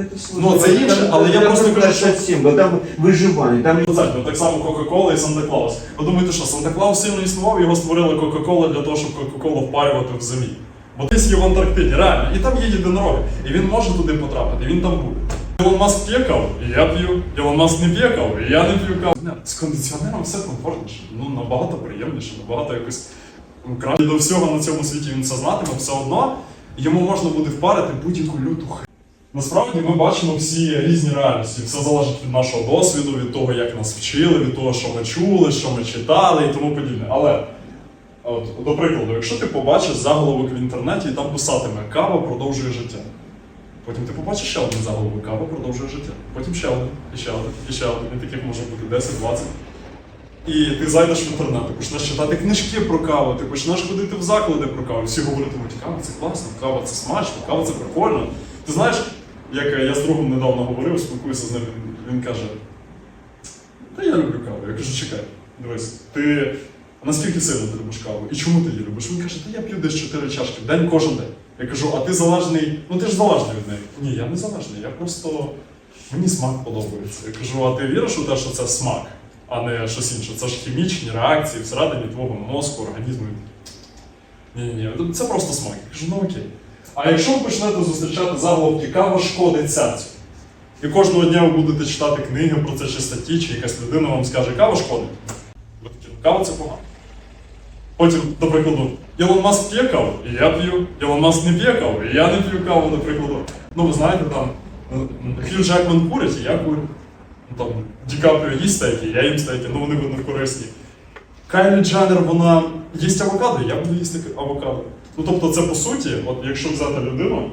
это сложно. Ну, це інше, але я просто кажу, що- 57, бо там виживання, там Ну, так само Кока-Кола і Санта-Клаус. Ви думаєте, що Санта-Клаус сильно існував, його створили Кока-Кола для того, щоб Кока-Колу впарювати в зимі. Бо десь є в Антарктиді, реально. І там є єдинороги. І він може туди потрапити, і він там буде. Ілон Маск п'є каву, і я п'ю. Ілон Маск не п'є каву, і я не п'ю каву. З кондиціонером все комфортніше. Ну, набагато приємніше, набагато якось ну, краще. До всього на цьому світі він це знатиме, все одно йому можна буде впарити будь-яку люту хи. Насправді ми бачимо всі різні реальності. Все залежить від нашого досвіду, від того, як нас вчили, від того, що ми чули, що ми читали і тому подібне. Але, от, до прикладу, якщо ти побачиш заголовок в інтернеті і там писатиме кава продовжує життя. Потім ти побачиш ще один заголовок кава продовжує життя. Потім ще один, і ще один, і ще один. І таких може бути 10-20. І ти зайдеш в інтернет, ти почнеш читати книжки про каву, ти почнеш ходити в заклади про каву. Всі говоритимуть, кава це класно, кава це смачно, кава це прикольно. Ти знаєш, як я з другом недавно говорив, спілкуюся з ним, він, він каже: Та я люблю каву. Я кажу, чекай, дивись, ти наскільки сильно ти любиш каву? І чому ти її любиш? Він каже, та я п'ю десь 4 чашки в день кожен день. Я кажу, а ти залежний, ну ти ж залежний від неї. Ні, я не залежний, я просто мені смак подобається. Я кажу, а ти віриш у те, що це смак, а не щось інше? Це ж хімічні реакції всередині твого мозку, організму. Ні, ні, ні, це просто смак. Я кажу, ну окей. А якщо ви почнете зустрічати заголовки кава шкодить серцю, і кожного дня ви будете читати книги про це чи статті, чи якась людина вам скаже, кава шкодить. Ви такі, «Ну, кава це погано. Потім, до прикладу, Ілон Маск п'є каву, і я п'ю. Ілон Маск не п'є каву, і я не п'ю каву, до прикладу. Ну, ви знаєте, там е, Хью Джекман курить, і я курю. Ну, Там Ді Капріо їсть стейки, я їм стейки, ну вони видно корисні. Кайлі Дженнер, вона їсть авокадо, я буду їсти авокадо. Ну тобто, це по суті, от якщо взяти людину,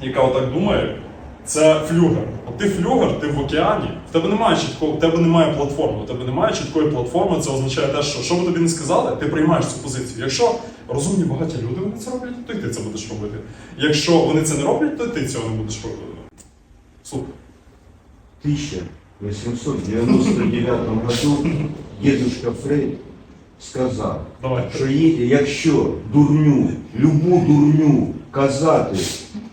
яка отак думає, це флюгер. От ти флюгер, ти в океані, в тебе немає чіткого, в тебе немає платформи, у тебе немає чіткої платформи, це означає те, що що би тобі не сказали, ти приймаєш цю позицію. Якщо розумні багаті люди вони це роблять, то й ти це будеш робити. Якщо вони це не роблять, то й ти цього не будеш робити. Супер. 1899 году дедушка Фрейд сказав, Давай. що якщо дурню, любу дурню казати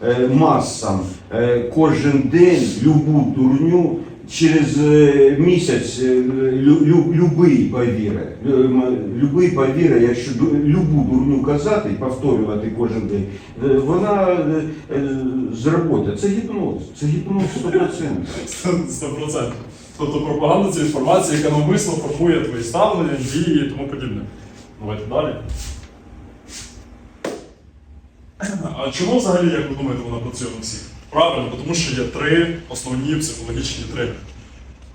е, масам е, кожен день, любу дурню, через е, місяць е, лю, лю, любий повіре, любий повіре, якщо ду- любу дурню казати і повторювати кожен день, е, вона е, е, зработає. Це гіпноз, це гіпноз 100%. Сто процентів. Тобто пропаганда це інформація, яка навмисно формує твої ставлення, дії і тому подібне. Давайте далі. А чому взагалі, як ви думаєте, вона працює на всіх? Правильно, тому що є три основні психологічні тригери.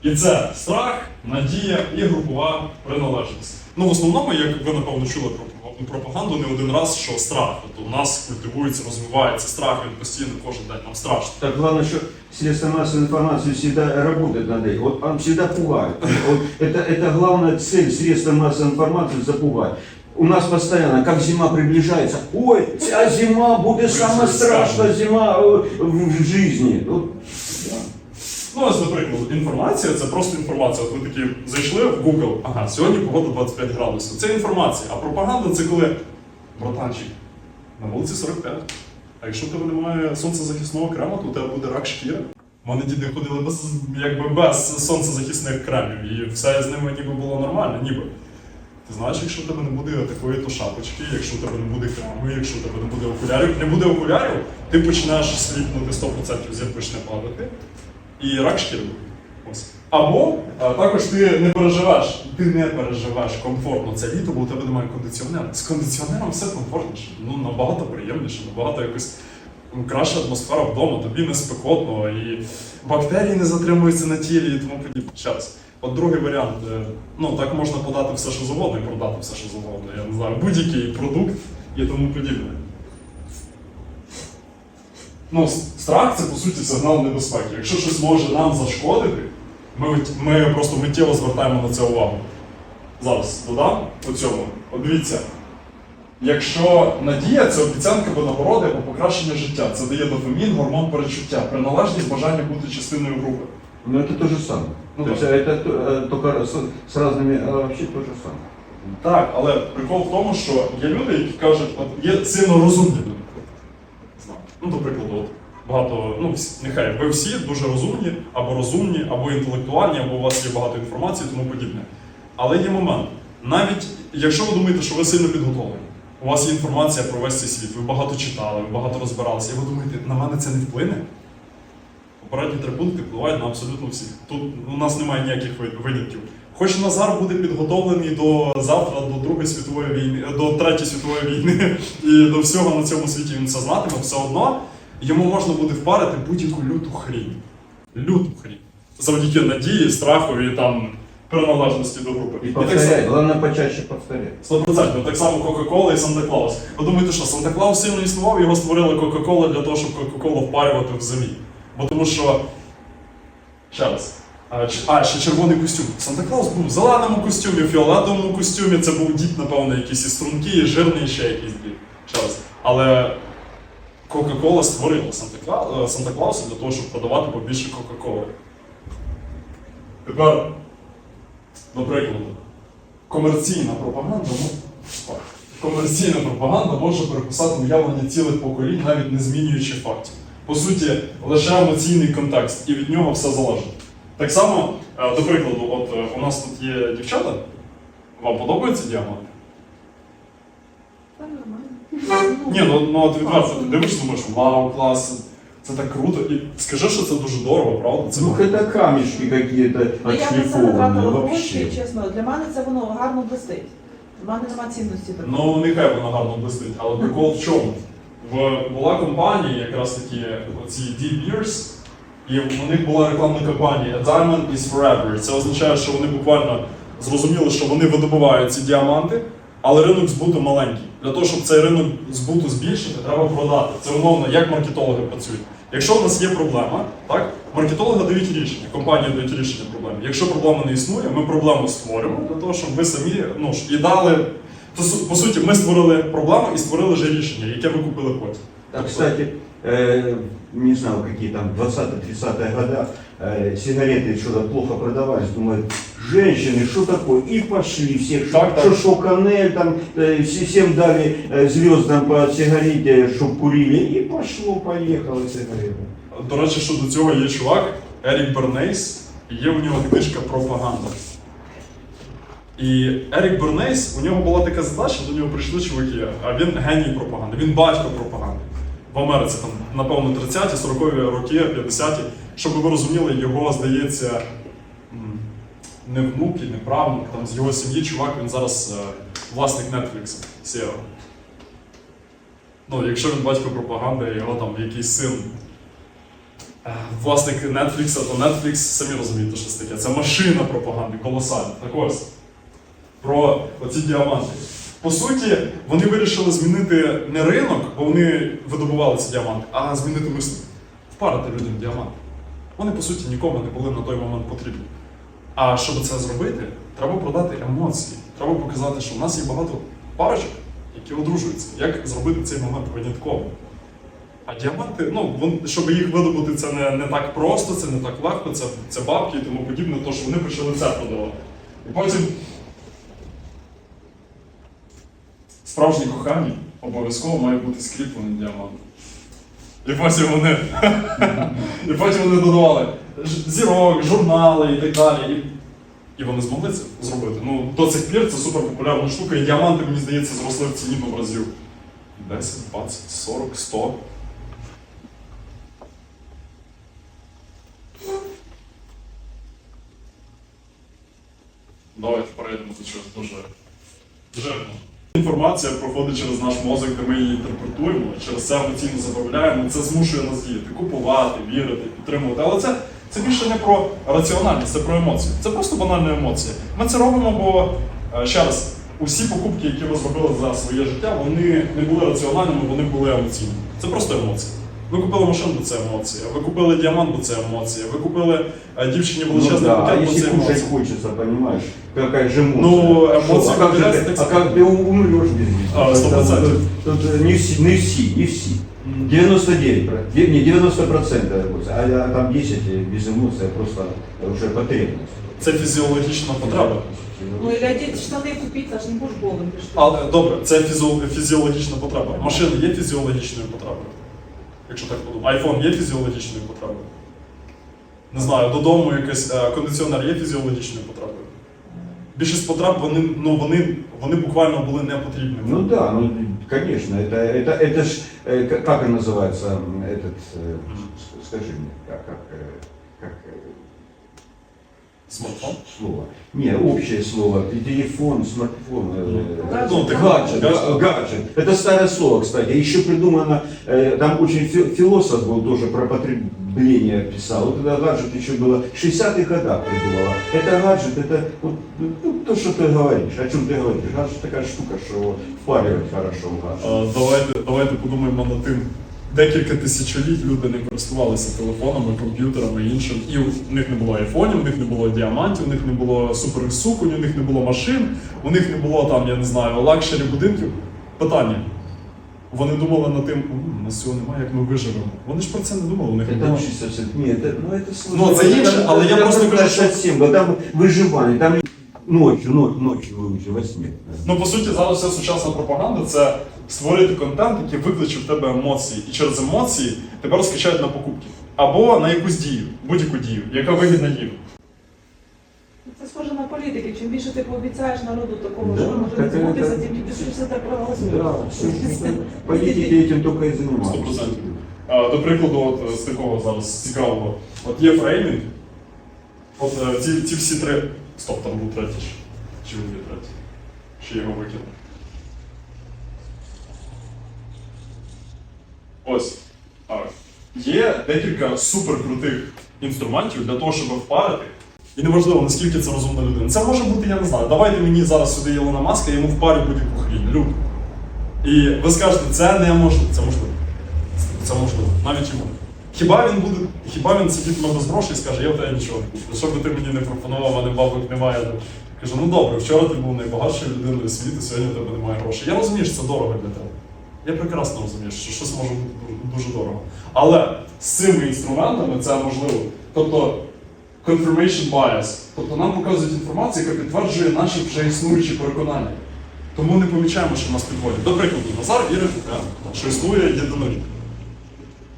І це страх, надія і групова приналежність. Ну, в основному, як ви напевно чули про пропаганду не один раз, що страх. Тобто у нас культивується, розвивається страх, він постійно кожен день нам страшно. Так главное, что средства массовой информации всегда работают над этим. Вот он всегда пугает. Вот это, это главная цель средства массовой информации запугать. У нас постоянно, как зима приближается, ой, ця зима будет самая страшная зима э, в в жизни. Вот, да. Ну, ось, наприклад, інформація це просто інформація. От ви такі зайшли в Google, ага, сьогодні погода 25 градусів. Це інформація. А пропаганда це коли братанчик, на вулиці 45. А якщо в тебе немає сонцезахисного крему, то у тебе буде рак шкіри. Мене діди ходили без, якби без сонцезахисних кремів, і все з ними ніби було нормально, ніби. Ти знаєш, якщо в тебе не буде такої то шапочки, якщо в тебе не буде крему, якщо в тебе не буде окулярів, не буде окулярів, ти почнеш сліпнути 100% зір почне падати і рак шкіри. Або а, також ти не переживеш, ти не переживеш комфортно це літо, бо у тебе немає кондиціонера. З кондиціонером все комфортніше, ну набагато приємніше, набагато якось краща атмосфера вдома, тобі не спекотно, і бактерії не затримуються на тілі і тому подібне. Щас. От другий варіант, е, ну так можна подати все, що завгодно, і продати все, що завгодно. Я не знаю, будь-який продукт і тому подібне. Ну, с- страх це по суті сигнал небезпеки. Якщо щось може нам зашкодити, ми, вит- ми просто миттєво звертаємо на це увагу. Зараз додам у цьому. От дивіться, якщо надія це обіцянка винагороди або покращення життя, це дає дофамін, гормон перечуття, приналежність бажання бути частиною групи. Но это то же самое. Ну то да. есть это то- э, только с, с разными, а вообще то же самое. Так, але прикол в тому, що є люди, які кажуть, от є сильно розумні люди. Ну, до прикладу, багато, ну нехай ви всі дуже розумні, або розумні, або інтелектуальні, або у вас є багато інформації, тому подібне. Але є момент. Навіть якщо ви думаєте, що ви сильно підготовлені, у вас є інформація про весь цей світ, ви багато читали, ви багато розбиралися, і ви думаєте, на мене це не вплине. Попередні три пункти впливають на абсолютно всіх. Тут у нас немає ніяких винятків. Хоч Назар буде підготовлений до завтра, до Другої світової війни, до Третьої світової війни і до всього на цьому світі він це знатиме, все одно йому можна буде впарити будь-яку люту хрінь. Люту хрінь. Завдяки надії, страху і там приналежності до групи. Само- повторять, главное почаще повторять. 100%. Так само Кока-Кола і Санта-Клаус. Ви думаєте, що Санта-Клаус сильно існував, його створили Кока-Кола для того, щоб Кока-Колу впарювати в зимі. Бо тому що. Ще раз. А, ще червоний костюм. Санта-Клаус був в зеленому костюмі, в фіолетовому костюмі. Це був дід, напевно, якийсь і стрункий, і жирний, і ще якийсь дід. Раз. Але Кока-Кола створила Санта-Кла- е, Санта-Клауса для того, щоб продавати побільше Кока-Коли. Тепер, до прикладу, комерційна пропаганда, комерційна пропаганда може переписати уявлення цілих поколінь, навіть не змінюючи фактів. По суті, лише емоційний контекст, і від нього все залежить. Так само, е, до прикладу, от е, у нас тут є дівчата. Вам подобаються діаманти? Ні, ну, ну от відверто, ти дивишся, думаєш, вау, клас, це так круто. І скажи, що це дуже дорого, правда? Це Ну это камешки какие-то Ну, я на це не отшлифованные тратила вообще. гроші, чесно. Для мене це воно гарно блистить. Для мене нема цінності такої. Ну, нехай вона гарно блистить, але прикол в чому? В, була компанія, якраз такі оці Deep Years, і у них була рекламна кампанія Diamond is Forever. Це означає, що вони буквально зрозуміли, що вони видобувають ці діаманти, але ринок збуту маленький. Для того, щоб цей ринок збуту збільшити, треба продати. Це умовно, як маркетологи працюють. Якщо в нас є проблема, так, маркетологи дають рішення, компанії дають рішення проблеми. Якщо проблема не існує, ми проблему створимо для того, щоб ви самі ну, і дали. То, по суті, ми створили проблему і створили вже рішення, яке ви купили потім. Кстати, э, не знаю, какие там 20-30-е года, э, сигареты что-то плохо продавались. Думают, женщины, что такое? И пошли все, что, Так, так. что Шоканель, там, э, все- всем дали э, звездам по сигарете, чтобы курили. И пошло, поехало сигарета. До речі, що до цього є чувак, Ерік Бернейс, і є у нього книжка пропаганда. І Ерік Бернейс, у нього була така задача, до нього прийшли чуваки, а він геній пропаганди, він батько пропаганди. В Америці там, напевно, 30-ті, 40-ві роки, 50-ті, щоб ви розуміли, його, здається, не внуки, не правнук, там з його сім'ї чувак, він зараз е, власник Netflix, SEO. Ну, якщо він батько пропаганди, його там якийсь син Е, власник Netflix, то Netflix, самі розумієте, що це таке. Це машина пропаганди, колосальна. Так ось. Про оці діаманти. По суті, вони вирішили змінити не ринок, бо вони видобували ці діаманти, а змінити мислення. Впарити людям діаманти. Вони, по суті, нікому не були на той момент потрібні. А щоб це зробити, треба продати емоції. Треба показати, що в нас є багато парочок, які одружуються. Як зробити цей момент винятковим? А діаманти, ну, щоб їх видобути, це не, не так просто, це не так легко, це, це бабки і тому подібне, то що вони почали це продавати. І потім справжнє кохання обов'язково має бути скріплений діамантом. І потім вони, і потім вони додавали зірок, журнали і так далі. І, і вони змогли це зробити. Ну, до цих пір це супер популярна штука, і діаманти, мені здається, зросли в ціні в разів 10, 20, 40, 100. Давайте перейдемо до чогось дуже жирного. Інформація проходить через наш мозок, де ми її інтерпретуємо, через це емоційно забавляємо. Це змушує нас діяти, купувати, вірити, підтримувати. Але це, це більше не про раціональність, це про емоції. Це просто банальна емоція. Ми це робимо, бо е, ще раз, усі покупки, які ви зробили за своє життя, вони не були раціональними, вони були емоційними. Це просто емоції. Ви купили машину, бо це емоція. Ви купили діамант, бо це емоція. Ви купили е, дівчині Ну величезний да, а пакет, бо если це кушать емоція. хочется, понимаешь, какая же эмоция. Ну, Что, эмоции а как, же выделяются, ты, так а как ты умрешь без них? А, сто процентов. Тут, тут не все, не все, не все. 99, про- де- не 90 процентов эмоций, а, а там 10 без эмоций, просто уже потребность. Це фізіологічна потреба. Ну, і одеть штани купити, аж не будеш голим пішти. Але добре, це фізіо- фізіологічна потреба. Машина є фізіологічною потребою. Якщо так подумати. Айфон є фізіологічною потребою? Не знаю, додому якийсь е, кондиціонер є фізіологічною потребою. Більшість потреб вони, ну, вони, вони буквально були не потрібні. Ну да, ну конечно, это, это, это ж, э, к- как он называется, м, этот, э, с- скажи мне, как, как, э, как э, Смартфон? слово? Не, общее слово, телефон, смартфон, э, Гаджет. Ну, ты гаджет, гаджет. га- гаджет. Это старое слово, кстати. Еще придумано, э, там очень фи- философ был тоже про потребление писал. Вот это гаджет еще было в 60-х годах придумала. Это гаджет, это вот, ну, то, что ты говоришь, о чем ты говоришь. Гаджет такая штука, что впаривать хорошо в гаджет. Е, Давайте, давайте подумаємо над тим. Декілька тисячоліть люди не користувалися телефонами, комп'ютерами і іншим. І у них не було айфонів, у них не було діамантів, у них не було суперових суконь, у них не було машин, у них не було там, я не знаю, лакшері будинків. Питання. Вони думали над тим, «М, у нас цього немає, як ми виживемо. Вони ж про це не думали, у них не Это було. очень совсем, нет, это, ну это сложно. Ну, це інше, Это- але я это просто кажу, що- совсем, да, там выживание, там ночью, ночью, ночью выучил во сне. Ну, по суті, зараз вся сучасна пропаганда це створити контент, який викличе в тебе емоції, і через емоції тебе розкачають на покупки. Або на якусь дію, будь-яку дію, яка вигідна їм. Це схоже на політики. Чим більше ти пообіцяєш народу такого, Да, що може так не збутися, это- тим більше все так проголосують. Да, все, политики этим только и занимаются. 100%. А, До прикладу, от, з такого зараз цікавого. От є фреймінг. От е, ці, ці всі три. Стоп, там був третій. Чи він є третій? Чи його викинув? Ось. Є декілька суперкрутих інструментів для того, щоб впарити. І неважливо, наскільки це розумна людина. Це може бути, я не знаю. Давайте мені зараз сюди Ілона Маска, я йому впарю будь-яку хрінь. Люди. І ви скажете, це неможливо. Це можливо. Це можливо, навіть йому. Хіба він буде, хіба він сидітиме без грошей і скаже, я в тебе нічого не куплю. Що би ти мені не пропонував, мене бабок немає. Кажу, ну добре, вчора ти був найбагатшою людиною світу, сьогодні в тебе немає грошей. Я розумію, що це дорого для тебе. Я прекрасно розумію, що щось може бути дуже- дорого. Але з цими інструментами це можливо. Тобто confirmation bias. Тобто нам показують інформацію, яка підтверджує наші вже існуючі переконання. Тому не помічаємо, що нас підводять. До прикладу, Назар вірить, е, що існує єдиноріг.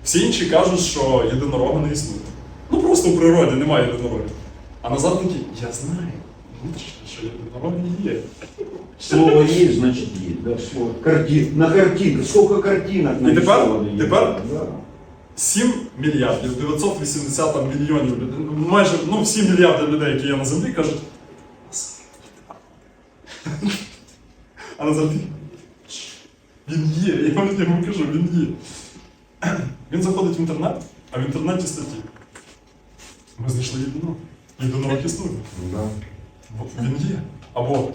Всі інші кажуть, що єдинорога не існує. Ну просто в природі немає єдинорогів. А Назар такий, я знаю, внутрішньо, що єдинороги є. Слово есть, значит есть. Да, слово. Карти... На картинках. Сколько картинок теперь- нарисовано теперь- Да. 7 мільярдів 980 там, мільйонів людей, ну, майже ну, всі мільярди людей, які є на землі, кажуть. А Назар такий, він є. Я вам я вам кажу, він є. Він заходить в інтернет, а в інтернеті статті. Ми знайшли єдиного. Єдиного існує. Да. От Він є. Або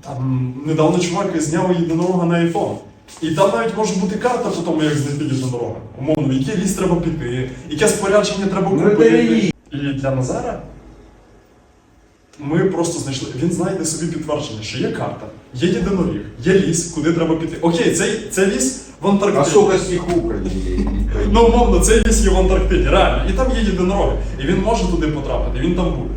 там недавно чувак зняв єдинорога на iPhone. І там навіть може бути карта по тому, як знайти єдинорога. Умовно, який ліс треба піти, яке спорядження треба Ну, купити. І для Назара ми просто знайшли. Він знайде собі підтвердження, що є карта, є єдиноріг, є ліс, куди треба піти. Окей, цей, цей ліс в А Антарктиді. сколько стихов про? Ну, умовно, цей ліс є в Антарктиді, реально. І там є єдинороги. І він може туди потрапити, він там буде.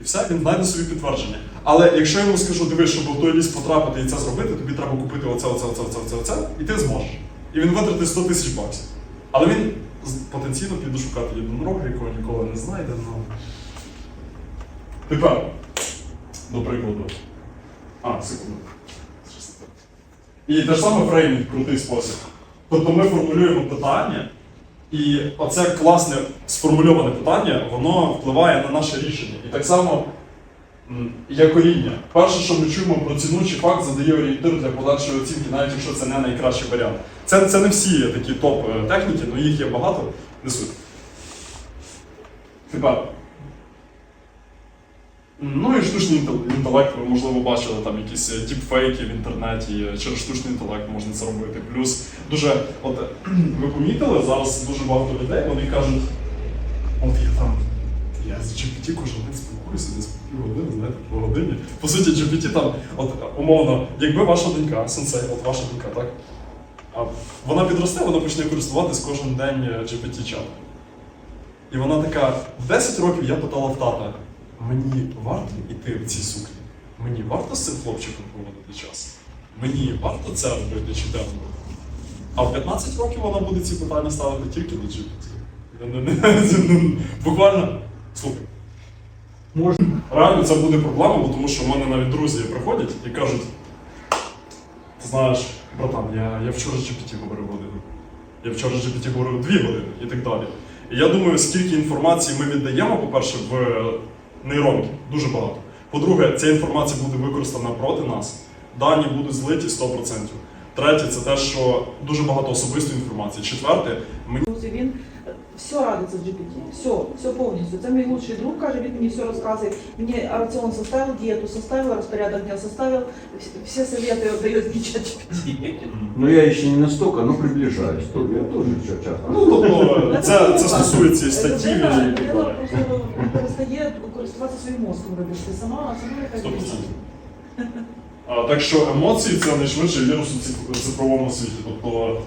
І все, він знайде собі підтвердження. Але якщо я йому скажу, дивись, щоб в той ліс потрапити і це зробити, тобі треба купити оце, оце, оце, оце, оце, оце, і ти зможеш. І він витратить 100 тисяч баксів. Але він потенційно піде шукати єдинорога, якого ніколи не знайде. Ну. Тепер, до прикладу. А, секунду. І те ж саме фреймінг крутий спосіб. Тобто ми формулюємо питання, і оце класне сформульоване питання, воно впливає на наше рішення. І так само є коріння. Перше, що ми чуємо про ціну чи факт, задає орієнтир для подальшої оцінки, навіть якщо це не найкращий варіант. Це, це не всі такі топ-техніки, але їх є багато, не суть. Тепер. Ну і штучний інтелект, ви можливо бачили там якісь е, діпфейки в інтернеті, е, через штучний інтелект можна це робити. Плюс дуже, от ви помітили, зараз дуже багато людей вони кажуть, от я там, я з GPT кожен день спілкуюся, десь півгодини, знаєте, по годині. По суті, GPT там, от умовно, якби ваша донька, сенсей, от ваша донька, так? Вона підросте, вона почне користуватись кожен день е, GPT-чатом. І вона така, в 10 років я питала в тата, мені варто йти в цій сукні? Мені варто з цим хлопчиком проводити час? Мені варто це робити чи темно? А в 15 років вона буде ці питання ставити тільки до GPT. Не- не- не- не- Буквально, слухай. Можна. Реально це буде проблема, бо тому що в мене навіть друзі приходять і кажуть: ти знаєш, братан, я, я вчора GPT говорив годину. Я вчора GPT говорив дві години і так далі. І я думаю, скільки інформації ми віддаємо, по-перше, в нейронки, дуже багато. По-друге, ця інформація буде використана проти нас. Дані будуть злиті 100%. Третє, це те, що дуже багато особистої інформації. Четверте, мені він все радиться з GPT, все, все повністю. Це мій лучший друг, каже, він мені все розказує. Мені раціон составив, дієту составив, розпорядок дня составив, всі- всі совєти дає мені чат GPT. Ну я еще не настолько, но приближаюсь. То Я тоже ча- часто. ну тобто це, це стосується і статті і так далі. просто перестає користуватися своїм мозком, вибачте, сама, сама яка 100%. А, Так що емоції це найшвидший вірус у циф- цифровому світі. Тобто а,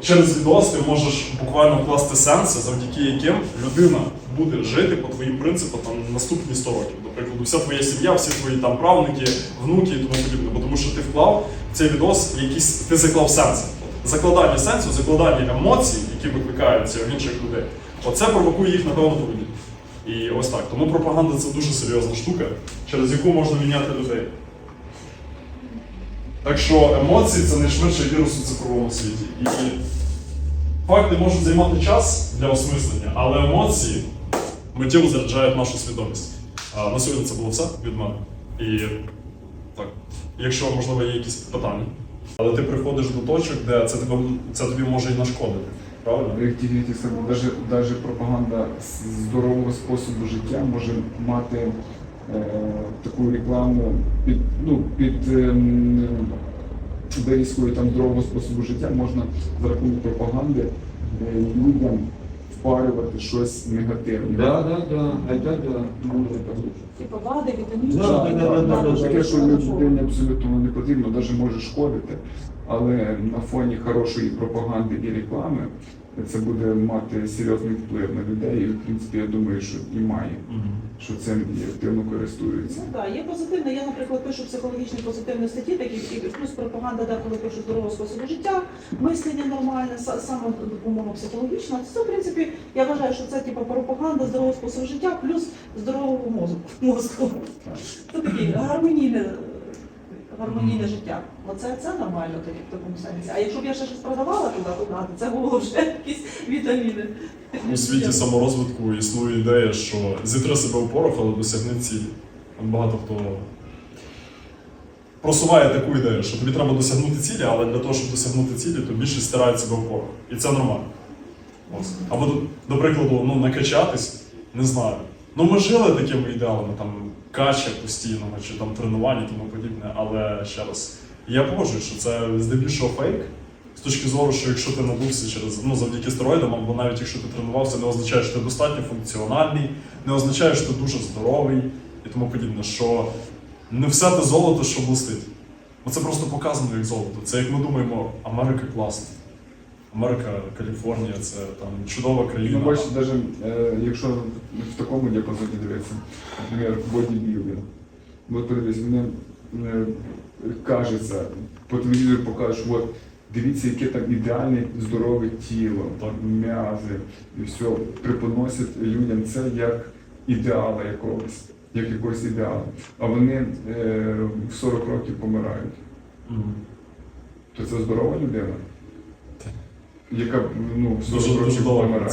через відос ти можеш буквально вкласти сенси, завдяки яким людина буде жити по твоїм принципам там наступні 100 років. До прикладу, вся твоя сім'я, всі твої там правнуки, внуки і тому подібне. Бо Тому що ти вклав в цей відос якісь, ти заклав сенси. Закладання сенсу, закладання емоцій, які викликаються в інших людей. Оце провокує їх напевно поведінку. І ось так. Тому пропаганда це дуже серйозна штука, через яку можна міняти людей. Так що емоції це найшвидший вірус у цифровому світі. І факти можуть займати час для осмислення, але емоції миттєво заряджають нашу свідомість. На сьогодні це було все від мене. І так, якщо можливо є якісь питання, але ти приходиш до точок, де це тебе це тобі може і нашкодити. Правильно? Даже пропаганда здорового способу життя може мати таку рекламу під, ну, під ем, вирізкою там здорового способу життя можна за рахунок пропаганди е, людям впарювати щось негативне. Да, да, да. Это да. Может быть. Типа ВАДи, вітаміни, Да, да, да, да, да, Таке, що людині абсолютно не потрібно, навіть може шкодити, але на фоні хорошої пропаганди і реклами це буде мати серйозний вплив на людей. І в принципі я думаю, що і має, що цим активно користуються. Ну так, є позитивне. Я, наприклад, пишу психологічні позитивні статті, такі і плюс пропаганда деколи пишу здорового способу життя, мислення нормальне, саме допомога психологічна. Це в принципі, я вважаю, що це типу пропаганда здорового способу життя плюс здорового мозку. мозку. Це таке гармонійне. Гармонійне життя. Оце це нормально тоді в такому сенсі. А якщо б я ще щось продавала туди, то це було вже якісь вітаміни. У світі саморозвитку існує ідея, що зітри себе в порох, але досягни цілі. Там Багато хто просуває таку ідею, що тобі треба досягнути цілі, але для того, щоб досягнути цілі, то більше стирають себе в порох. І це нормально. Ось. Або, до прикладу, ну, накачатись, не знаю. Ну, ми жили такими ідеалами, там, кача постійного чи там тренування тому подібне, але ще раз, я погоджуюсь, що це здебільшого фейк. З точки зору, що якщо ти набувся через ну завдяки стероїдам, або навіть якщо ти тренувався, не означає, що ти достатньо функціональний, не означає, що ти дуже здоровий і тому подібне, що не все те золото, що блистить. Це просто показано як золото. Це як ми думаємо, Америка класна. Америка, Каліфорнія це там чудова країна. Ну, бачите, навіть е, якщо в такому діапазоні дивитися, наприклад, бодібілдинг, от подивись, вони е, кажеться, по телевізору покажуть, от дивіться, яке там ідеальне здорове тіло, Так. м'язи, і все, преподносять людям це як ідеала якогось, як якогось ідеала. А вони е, в 40 років помирають. Мгм. То це здорова людина? Яка ну, в 40 Дуже дуже років помирає.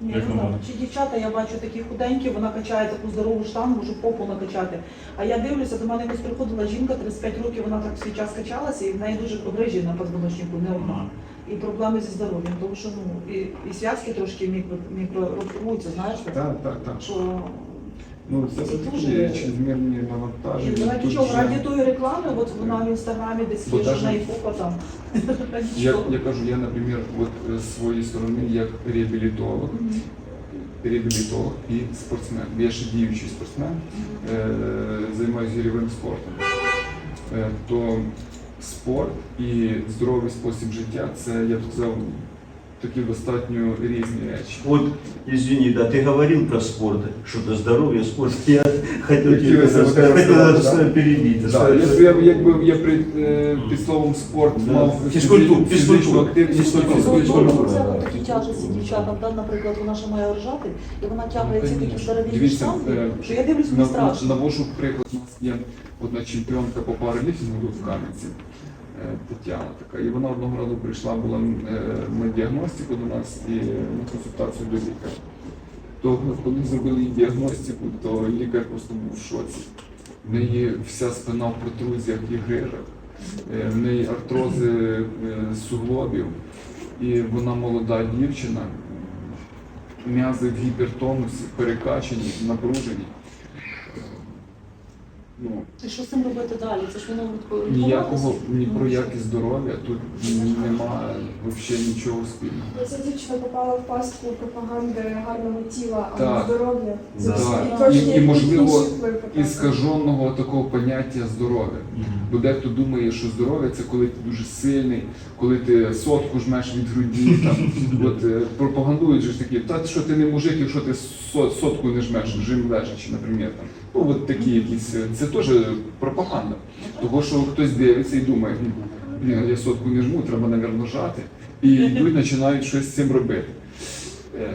Ні, Як ну, на. Чи дівчата, я бачу такі худенькі, вона качає таку здорову штангу, щоб попу накачати. А я дивлюся, до мене якось приходила жінка, 35 років, вона так свій час качалася, і в неї дуже грижі на позвоночнику, не одна. І проблеми зі здоров'ям, тому що ну, і, і зв'язки трошки мікро, мікрорухуються, знаєш, Так, так, так. що Ну, це дуже- чрезмірні навантаження. раді Тут чого, раді тої реклами, от вона в інстаграмі десь є, даже- неї попа там. Я, я кажу, я, наприклад, от е, з своєї сторони як реабілітолог, Мгм. реабілітолог і спортсмен. Я ще діючий спортсмен, е, займаюся гірьовим спортом. Е, то спорт і здоровий спосіб життя це, я б сказав, такі достатньо різні речі. Вот, извини, да, ты говорил про спорт, что-то здоровье, спорт. Я хотел тебе Хотелось это вот сказать, это хотел сказать, это перебить. Да, я, я, якби я при, е, під словом спорт Да. мав Фізкультуру, фізичну фізкультуру. активність, Фізкультуру. фізичну Фізкультуру. Це да. такі тяжесті дівчатам, да, наприклад, вона ще має ржати, і вона тягає Ну, ці такі конечно. здорові Дивіться, штанги, е, що я дивлюсь, мені На- страшно. Навожу приклад, у нас є одна чемпіонка по пауерліфтингу в Кам'янці, е, Тетяна така. І вона одного разу прийшла була е, на діагностику до нас і на консультацію до лікаря. То коли зробили їй діагностику, то лікар просто був в шоці. В неї вся спина в протрузіях і грижах, е, в неї артрози е, суглобів, і вона молода дівчина, м'язи в гіпертонусі, перекачані, напружені. Ну, І що з цим робити далі? Це ж воно ніякого ні Ну, про що? якість здоров'я тут немає взагалі нічого спільного. Ця дівчина попала в пастку пропаганди гарного тіла, а Так. не здоров'я. Да. Це І- і, можливо, інший вплив І скаженого такого поняття здоров'я. Бо дехто думає, що здоров'я це коли ти дуже сильний, коли ти сотку жмеш від груді. Там, от, е, пропагандують ж такі, та що ти не мужик, якщо ти со- сотку не жмеш, жим лежачи, наприклад. Там. Ну, от такі якісь, е, це теж пропаганда. Того, що хтось дивиться і думає, «Ну, блін, я сотку не жму, треба, мабуть, жати. І йдуть, починають щось з цим робити. Е,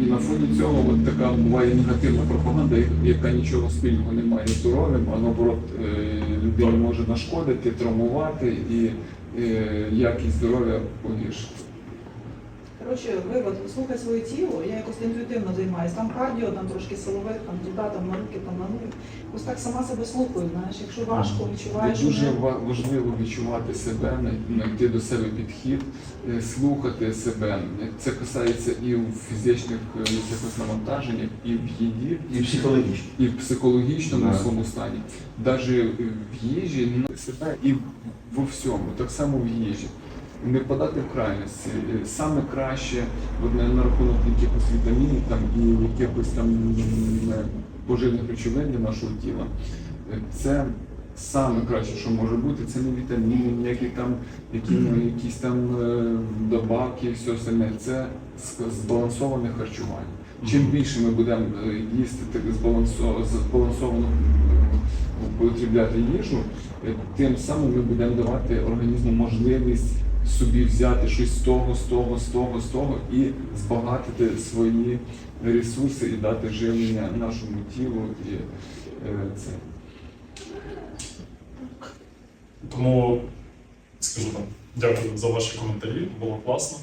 і на фоні цього от така буває негативна пропаганда, яка нічого спільного не має з здоров'ям, а наоборот е, людині може нашкодити, травмувати і якість здоров'я погіршити. Коротше, вивод, слухай своє тіло, я якось інтуїтивно займаюся. Там кардіо, там трошки силових, там туди, там на руки, там на ноги. Ось так сама себе слухаю, знаєш, якщо важко відчуваєш. Дуже мене- важливо відчувати себе, знайти до себе підхід, е, слухати себе. Це касається і в фізичних е, якихось навантаженнях, і в їді, И психологично. і в психологічному Да. своєму стані, навіть в їжі себе і во всьому, так само в їжі. Не впадати в крайності. Е, Саме краще на, рахунок якихось вітамінів там, і якихось там поживних речовин для нашого тіла. Е, Це саме краще, що може бути, це не вітаміни, ніякі там які, ну, якісь там е, добавки, все остальне. Це збалансоване харчування. Чим більше ми будемо їсти збалансовано потрібляти їжу, тим самим ми будемо давати організму можливість собі взяти щось з того, з того, з того, з того і збагатити свої ресурси і дати живлення нашому тілу і е, це. Тому скажу вам, дякую за ваші коментарі, було класно.